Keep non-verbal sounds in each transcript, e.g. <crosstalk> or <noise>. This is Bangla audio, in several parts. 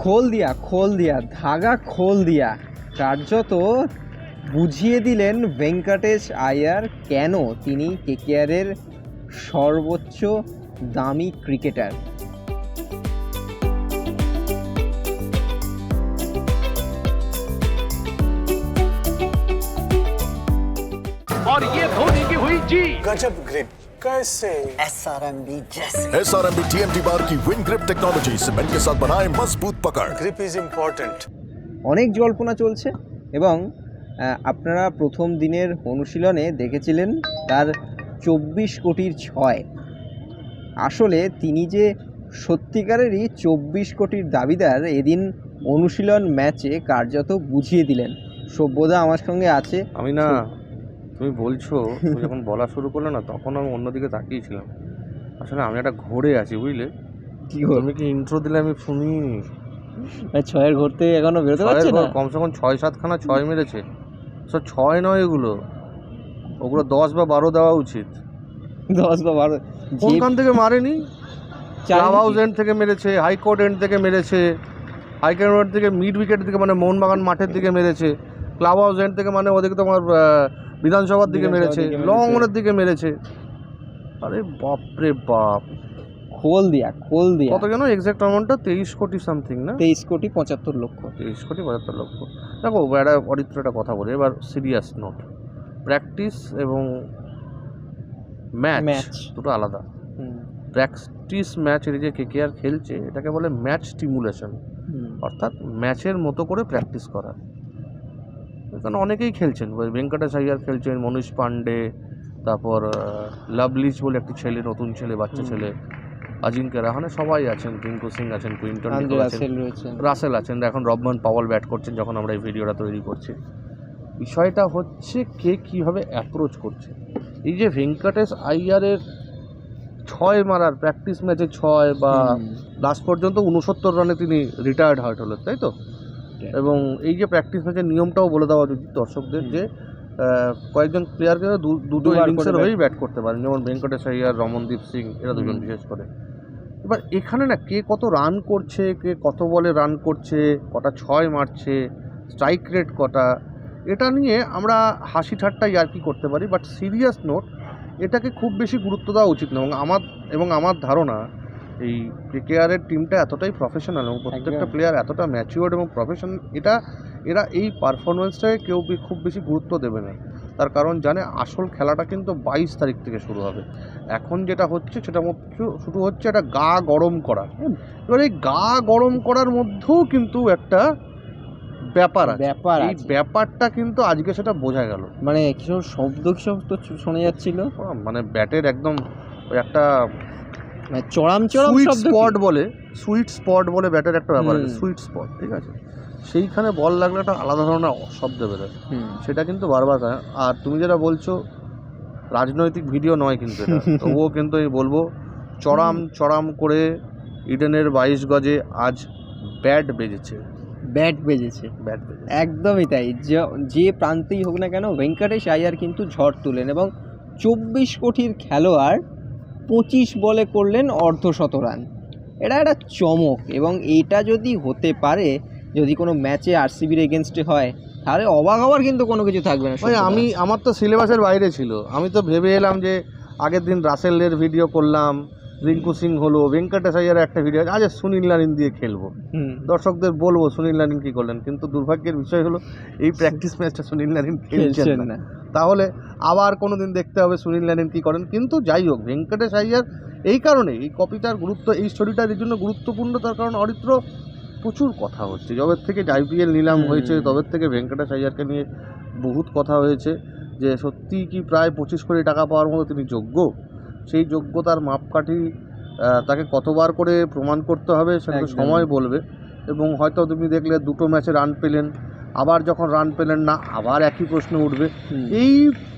খোল দিয়া খোল দিয়া ধাগা খোল দিয়া কার্যত বুঝিয়ে দিলেন ভেঙ্কটেশ আয়ার কেন তিনি কেকেআরের সর্বোচ্চ দামি ক্রিকেটার और ये धोनी की हुई जी गजब ग्रिप कैसे एस आर एम बी जैसे S R M B T M T bar की विन ग्रिप टेक्नोलॉजी सीमेंट के साथ बनाए मजबूत पकड़ ग्रिप इज इम्पोर्टेंट অনেক জল্পনা চলছে এবং আহ, আপনারা প্রথম দিনের অনুশীলনে দেখেছিলেন তার চব্বিশ কোটির ছয় আসলে তিনি যে সত্যিকারেরই চব্বিশ কোটির দাবিদার এদিন অনুশীলন ম্যাচে কার্যত বুঝিয়ে দিলেন সভ্যদা আমার সঙ্গে আছে আমি না তুমি বলছো তুমি যখন বলা শুরু করলে না তখন আমি অন্যদিকে তাকিয়েছিলাম। আসলে আমি একটা ঘোরে আছি বুঝলে? কি তুমি কি ইন্ট্রো দিলে আমি শুনিনি ছয়ের ঘুরতে এখনও বেরোতে পারছে না? কমসে কম ছয় সাতখানা ছয় মেরেছে। সব ছয় নয় এগুলো। ওগুলো দশ বা বারো দেওয়া উচিত। দশ বা বারো? কোনখান থেকে মারেনি? ক্লাব হাউস এন্ড থেকে মেরেছে হাইকোর্ট এন্ড থেকে মেরেছে হাইকোর্ট এন্ড থেকে মিড উইকেট থেকে মানে মোহনবাগান মাঠের দিকে মেরেছে ক্লাব হাউস এন্ড থেকে মানে ওদিকে তোমার বিধানসভার দিকে মেরেছে দিকে মেরেছে। লং অনের দিকে মেরেছে। আরে বাপরে বাপ। খোল দিয়া খোল দিয়া। কত কেন? এক্সাক্ট অ্যামাউন্টটা তেইশ কোটি সামথিং না? তেইশ কোটি পঁচাত্তর লক্ষ। তেইশ কোটি পঁচাত্তর লক্ষ। দেখো একটা অরিত্র একটা কথা বলি এবার সিরিয়াস নোট প্র্যাকটিস এবং ম্যাচ। দুটো আলাদা। প্র্যাকটিস ম্যাচ ম্যাচের যে কেকেআর খেলছে এটাকে বলে ম্যাচ স্টিমুলেশন। অর্থাৎ ম্যাচের মতো করে প্র্যাকটিস করা। এখানে অনেকেই খেলছেন। ভেঙ্কটেশ আইয়ার খেলছেন মনীষ পান্ডে তারপর লাভলিজ বলে একটি ছেলে নতুন ছেলে বাচ্চা ছেলে আজিঙ্ক্য রাহানে সবাই আছেন টিঙ্কু সিং আছেন কুইন্টন আছেন রাসেল আছেন এখন রবমান পাওয়াল ব্যাট করছেন যখন আমরা এই ভিডিওটা তৈরি করছি। বিষয়টা হচ্ছে কে কীভাবে অ্যাপ্রোচ করছে। এই যে ভেঙ্কটেশ আইয়ারের ছয় মারার প্র্যাকটিস ম্যাচে ছয় বা লাস্ট পর্যন্ত উনসত্তর রানে তিনি রিটায়ার্ড হার্ট হলেন তাই তো. এবং এই যে প্র্যাকটিস ম্যাচের নিয়মটাও বলে দেওয়া উচিত দর্শকদের যে কয়েকজন প্লেয়ারকে দুটো ইনিংসের হয়েই ব্যাট করতে পারেন। যেমন ভেঙ্কটেশ আইয়ার রমনদীপ সিং এরা দুজন বিশেষ করে। এবার এখানে না কে কত রান করছে কে কত বলে রান করছে কটা ছয় মারছে স্ট্রাইক রেট কটা এটা নিয়ে আমরা হাসি ঠাট্টা ইয়ার্কি করতে পারি। বাট সিরিয়াস নোট এটাকে খুব বেশি গুরুত্ব দেওয়া উচিত না। এবং আমার এবং আমার ধারণা এই কেকেআরের টিমটা এতটাই প্রফেশনাল এবং প্রত্যেকটা। প্লেয়ার এতটা ম্যাচিওর্ড এবং প্রফেশনাল এটা এরা এই পারফরমেন্সটাকে কেউ খুব বেশি গুরুত্ব দেবে না। তার কারণ জানে আসল খেলাটা কিন্তু বাইশ তারিখ থেকে শুরু হবে। এখন যেটা হচ্ছে সেটা শুরু হচ্ছে একটা গা গরম করা। এবার এই গা গরম করার মধ্যেও কিন্তু একটা ব্যাপার ব্যাপার এই ব্যাপারটা কিন্তু আজকে সেটা বোঝা গেল। মানে কিছু শব্দ তো শোনা যাচ্ছিল। মানে ব্যাটের একদম একটা চড়াম চড়াম সুইট শব্দ স্পট বলে সুইট স্পট বলে ব্যাটের একটা ব্যাপার আছে সুইট স্পট ঠিক আছে? সেইখানে বল লাগলে একটা আলাদা ধরনের শব্দ বেরোয়। সেটা কিন্তু বারবার। আর তুমি যেটা বলছো রাজনৈতিক ভিডিও নয় কিন্তু এটা। <laughs> তবুও কিন্তু আমি বলব চড়াম চড়াম করে ইডেনের বাইশ গজে আজ ব্যাট বেজেছে। ব্যাট বেজেছে। ব্যাট বেজেছে। একদমই তাই। যে- যে প্রান্তেই হোক না কেন ভেঙ্কটেশ আয়ার কিন্তু ঝড় তুলেন এবং চব্বিশ কোটির খেলোয়াড় পঁচিশ বলে করলেন অর্ধশত রান এটা একটা চমক এবং এটা যদি হতে পারে যদি কোনো ম্যাচে আরসিবির এগেনস্টে হয় তাহলে অবাক হওয়ার কিন্তু কোনো কিছু থাকবে না আমি আমার তো সিলেবাসের বাইরে ছিল। আমি তো ভেবে এলাম যে আগের দিন রাসেলের ভিডিও করলাম রিঙ্কু সিং হলো ভেঙ্কটেশ আইয়ার একটা ভিডিও আজ সুনীল নারিন দিয়ে খেলব। দর্শকদের বলব সুনীল নারিন কী করলেন? কিন্তু দুর্ভাগ্যের বিষয় হলো এই প্র্যাকটিস ম্যাচটা সুনীল নারিন খেলছেন না। তাহলে আবার কোনো দিন দেখতে হবে সুনীল নারিন কী করেন। কিন্তু যাই হোক ভেঙ্কটেশ আইয়ার এই কারণে এই কপিটার গুরুত্ব এই স্টোরিটার এই জন্য গুরুত্বপূর্ণ তার কারণ অরিত্র প্রচুর কথা হচ্ছে। যবের থেকে আইপিএল নিলাম হয়েছে তবের থেকে ভেঙ্কটেশ আইয়ারকে নিয়ে বহুত কথা হয়েছে যে সত্যি কি প্রায় পঁচিশ কোটি টাকা পাওয়ার মতো তিনি যোগ্য? সেই যোগ্যতার মাপকাঠি তাকে কতবার করে প্রমাণ করতে হবে সেটা সময় বলবে। এবং হয়তো তুমি দেখলে দুটো ম্যাচে রান পেলেন। আবার যখন রান পেলেন না আবার একই প্রশ্ন উঠবে। এই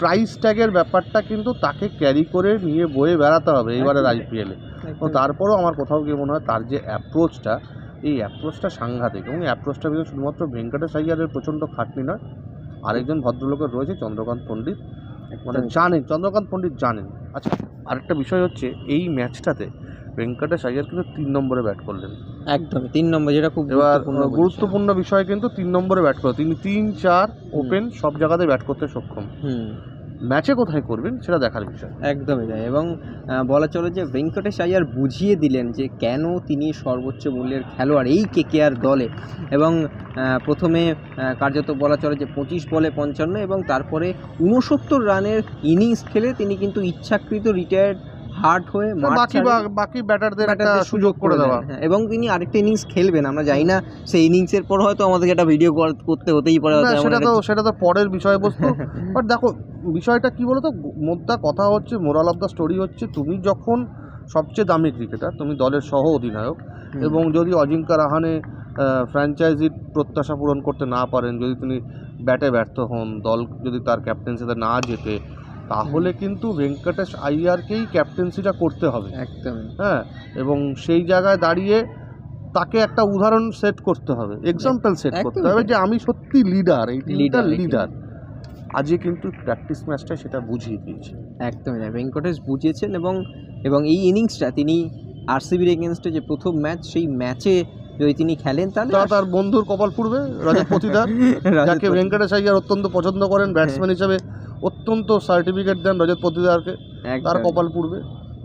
প্রাইস ট্যাগের ব্যাপারটা কিন্তু তাকে ক্যারি করে নিয়ে বয়ে বেড়াতে হবে এবারের। আইপিএলে তো। তারপরেও আমার কোথাও গিয়ে মনে হয় তার যে অ্যাপ্রোচটা এই অ্যাপ্রোচটা সাংঘাতিক এবং অ্যাপ্রোচটা কিন্তু শুধুমাত্র ভেঙ্কটেশ আইয়ারের প্রচণ্ড খাটনি নয় আরেকজন ভদ্রলোকের রয়েছে চন্দ্রকান্ত পণ্ডিত। মানে জানেন চন্দ্রকান্ত পণ্ডিত জানেন। আচ্ছা আরেকটা বিষয় হচ্ছে এই ম্যাচটাতে ভেঙ্কটেশ আইয়ার কিন্তু তিন নম্বরে ব্যাট করলেন। একদম তিন নম্বর যেটা খুব এবার গুরুত্বপূর্ণ বিষয়। কিন্তু তিন নম্বরে ব্যাট করে। তিনি তিন চার ওপেন সব জায়গাতে ব্যাট করতে সক্ষম। হুম। ম্যাচে কোথায় করবেন সেটা দেখার বিষয়। একদমই তাই। এবং বলা চলে যে ভেঙ্কটেশ আয়ার বুঝিয়ে দিলেন যে কেন তিনি সর্বোচ্চ মূল্যের খেলোয়াড় এই কেকেআর দলে। এবং প্রথমে কার্যত বলা চলে যে পঁচিশ বলে পঞ্চান্ন এবং তারপরে উনসত্তর রানের ইনিংস খেলে তিনি কিন্তু ইচ্ছাকৃত রিটায়ার্ড হার্ট হয়ে বাকি বাকি ব্যাটারদের একটা সুযোগ করে দেওয়া। হ্যাঁ, এবং তিনি আরেকটা ইনিংস খেলবেন আমরা জানি না সেই ইনিংসের পর হয়তো আমাদেরকে একটা ভিডিও কল করতে হতেই পারে সেটা তো সেটা তো পরের বিষয়বস্তু। <laughs> বাট দেখো বিষয়টা কি বলো তো মোদ্দা কথা হচ্ছে মোরাল অফ দ্য স্টোরি হচ্ছে তুমি যখন সবচেয়ে দামি ক্রিকেটার তুমি দলের সহ অধিনায়ক এবং যদি অজিঙ্কা রাহানে ফ্র্যাঞ্চাইজির প্রত্যাশা পূরণ করতে না পারেন যদি তিনি ব্যাটে ব্যর্থ হন দল যদি তার ক্যাপ্টেন্সিতে না জেতে তাহলে কিন্তু ভেঙ্কটেশ আইয়ারকেই ক্যাপ্টেন্সিটা করতে হবে। একদম হ্যাঁ এবং সেই জায়গায় দাঁড়িয়ে তাকে একটা উদাহরণ সেট করতে হবে এক্সাম্পল সেট করতে হবে যে আমি সত্যি লিডার এই এই লিডার আজকে কিন্তু প্র্যাকটিস ম্যাচটা সেটা বুঝিয়ে দিয়েছে। একদমই না ভেঙ্কটেশ বুঝিয়েছেন এবং এবং এই ইনিংসটা তিনি আরসিবির এগেনস্টে যে প্রথম ম্যাচ সেই ম্যাচে যদি তিনি খেলেন তাহলে তার বন্ধুর কপাল পুড়বে রাজা পতিদার <laughs> রজত যাকে ভেঙ্কটেশ আইয়ার অত্যন্ত পছন্দ করেন ব্যাটসম্যান হিসেবে অত্যন্ত সার্টিফিকেট দেন রজত পতিদারকে তার কপাল পুড়বে।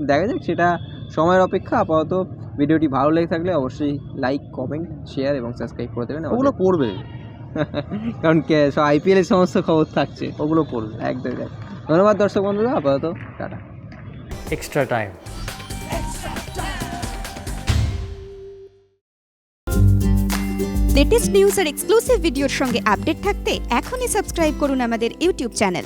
দেখা যাক সেটা সময়ের অপেক্ষা। আপাতত ভিডিওটি ভালো লেগে থাকলে অবশ্যই লাইক কমেন্ট শেয়ার এবং সাবস্ক্রাইব করে দেবেন। ওগুলো। করবে। <laughs> কারণ আইপিএল এর সমস্ত খবর থাকছে। ওগুলো করবে। একদম দেখ ধন্যবাদ দর্শক বন্ধুরা আপাতত টাটা। Extra time. লেটেস্ট নিউজ আর এক্সক্লুসিভ ভিডিওর সঙ্গে আপডেট থাকতে এখনই সাবস্ক্রাইব করুন আমাদের ইউটিউব চ্যানেল